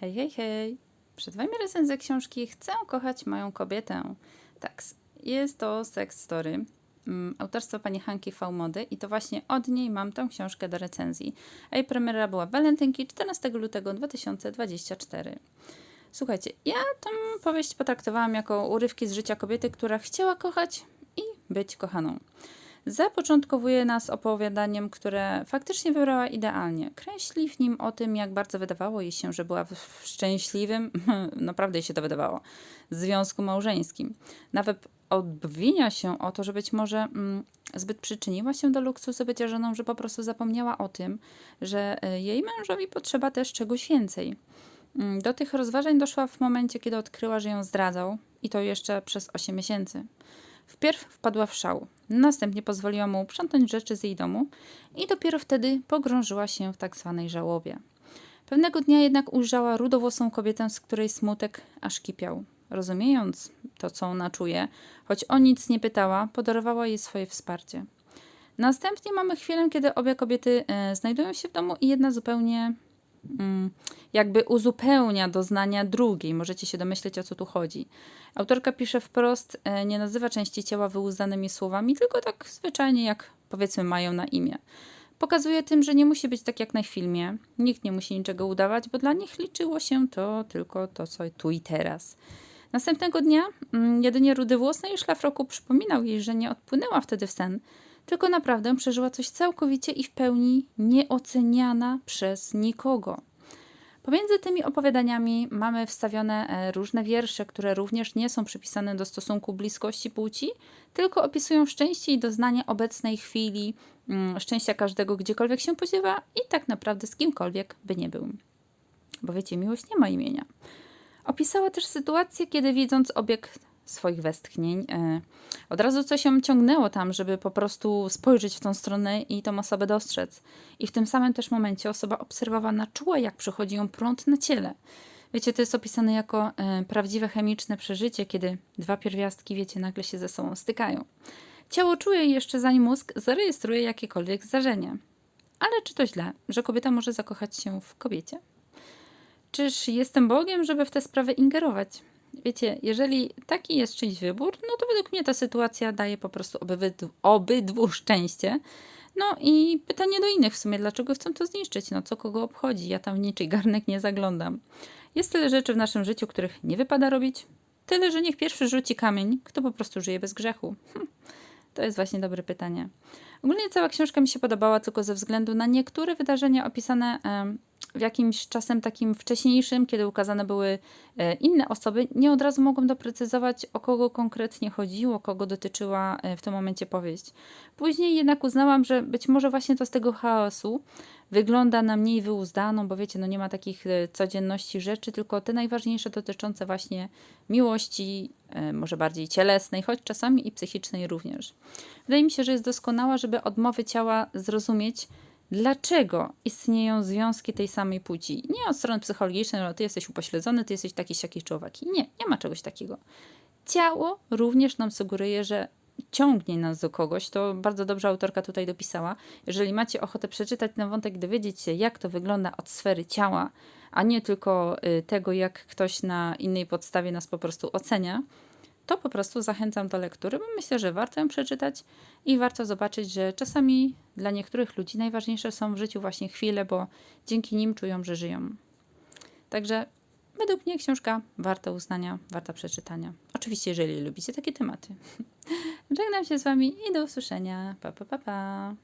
Hej, hej, hej. Przed Wami recenzja książki Chcę kochać moją kobietę. Tak, jest to sex story mm, autorstwa pani Hanki V. Mody i to właśnie od niej mam tę książkę do recenzji. A jej premiera była walentynki 14 lutego 2024. Słuchajcie, ja tę powieść potraktowałam jako urywki z życia kobiety, która chciała kochać i być kochaną. Zapoczątkowuje nas opowiadaniem, które faktycznie wybrała idealnie. Kreśli w nim o tym, jak bardzo wydawało jej się, że była w szczęśliwym, naprawdę jej się to wydawało, związku małżeńskim. Nawet obwinia się o to, że być może mm, zbyt przyczyniła się do luksusu bycia żoną, że po prostu zapomniała o tym, że y, jej mężowi potrzeba też czegoś więcej. Mm, Do tych rozważań doszła w momencie, kiedy odkryła, że ją zdradzał i to jeszcze przez 8 miesięcy. Wpierw wpadła w szał, następnie pozwoliła mu uprzątnąć rzeczy z jej domu i dopiero wtedy pogrążyła się w tak zwanej żałobie. Pewnego dnia jednak ujrzała rudowłosą kobietę, z której smutek aż kipiał. Rozumiejąc to, co ona czuje, choć o nic nie pytała, podarowała jej swoje wsparcie. Następnie mamy chwilę, kiedy obie kobiety e, znajdują się w domu i jedna zupełnie jakby uzupełnia doznania drugiej. Możecie się domyśleć, o co tu chodzi. Autorka pisze wprost, e, nie nazywa części ciała wyłudzanymi słowami, tylko tak zwyczajnie, jak powiedzmy mają na imię. Pokazuje tym, że nie musi być tak jak na filmie. Nikt nie musi niczego udawać, bo dla nich liczyło się to tylko to, co tu i teraz. Następnego dnia mm, jedynie rudy włos na jej szlafroku przypominał jej, że nie odpłynęła wtedy w sen, tylko naprawdę przeżyła coś całkowicie i w pełni nieoceniana przez nikogo. Pomiędzy tymi opowiadaniami mamy wstawione e, różne wiersze, które również nie są przypisane do stosunku bliskości płci, tylko opisują szczęście i doznanie obecnej chwili, mm, szczęścia każdego gdziekolwiek się podziewa i tak naprawdę z kimkolwiek by nie był. Bo wiecie, miłość nie ma imienia. Opisała też sytuację, kiedy widząc obieg swoich westchnień, e, od razu coś ją ciągnęło tam, żeby po prostu spojrzeć w tą stronę i tą osobę dostrzec. I w tym samym też momencie osoba obserwowana czuła, jak przychodzi ją prąd na ciele. Wiecie, to jest opisane jako e, prawdziwe chemiczne przeżycie, kiedy dwa pierwiastki, wiecie, nagle się ze sobą stykają. Ciało czuje jeszcze zanim mózg zarejestruje jakiekolwiek zdarzenie. Ale czy to źle, że kobieta może zakochać się w kobiecie? Czyż jestem Bogiem, żeby w te sprawy ingerować? Wiecie, jeżeli taki jest czyjś wybór, no to według mnie ta sytuacja daje po prostu obydwu, obydwu szczęście. No i pytanie do innych w sumie, dlaczego chcą to zniszczyć? No co kogo obchodzi? Ja tam w niczej garnek nie zaglądam. Jest tyle rzeczy w naszym życiu, których nie wypada robić. Tyle, że niech pierwszy rzuci kamień, kto po prostu żyje bez grzechu. Hm. To jest właśnie dobre pytanie. Ogólnie cała książka mi się podobała tylko ze względu na niektóre wydarzenia opisane w jakimś czasem takim wcześniejszym, kiedy ukazane były e, inne osoby. Nie od razu mogłam doprecyzować, o kogo konkretnie chodziło, kogo dotyczyła e, w tym momencie powieść. Później jednak uznałam, że być może właśnie to z tego chaosu wygląda na mniej wyuzdaną, bo wiecie, no nie ma takich e, codzienności rzeczy, tylko te najważniejsze dotyczące właśnie miłości, może bardziej cielesnej, choć czasami i psychicznej również. Wydaje mi się, że jest doskonała, żeby odmowy ciała zrozumieć, dlaczego istnieją związki tej samej płci. Nie od strony psychologicznej, no ty jesteś upośledzony, ty jesteś taki, siaki czy. Nie, nie ma czegoś takiego. Ciało również nam sugeruje, że ciągnie nas do kogoś, to bardzo dobrze autorka tutaj dopisała. Jeżeli macie ochotę przeczytać ten wątek, dowiedzieć się, jak to wygląda od sfery ciała, a nie tylko y, tego, jak ktoś na innej podstawie nas po prostu ocenia, to po prostu zachęcam do lektury, bo myślę, że warto ją przeczytać i warto zobaczyć, że czasami dla niektórych ludzi najważniejsze są w życiu właśnie chwile, bo dzięki nim czują, że żyją. Także według mnie książka warta uznania, warta przeczytania. Oczywiście, jeżeli lubicie takie tematy. Żegnam się z Wami i do usłyszenia. Pa, pa, pa, pa.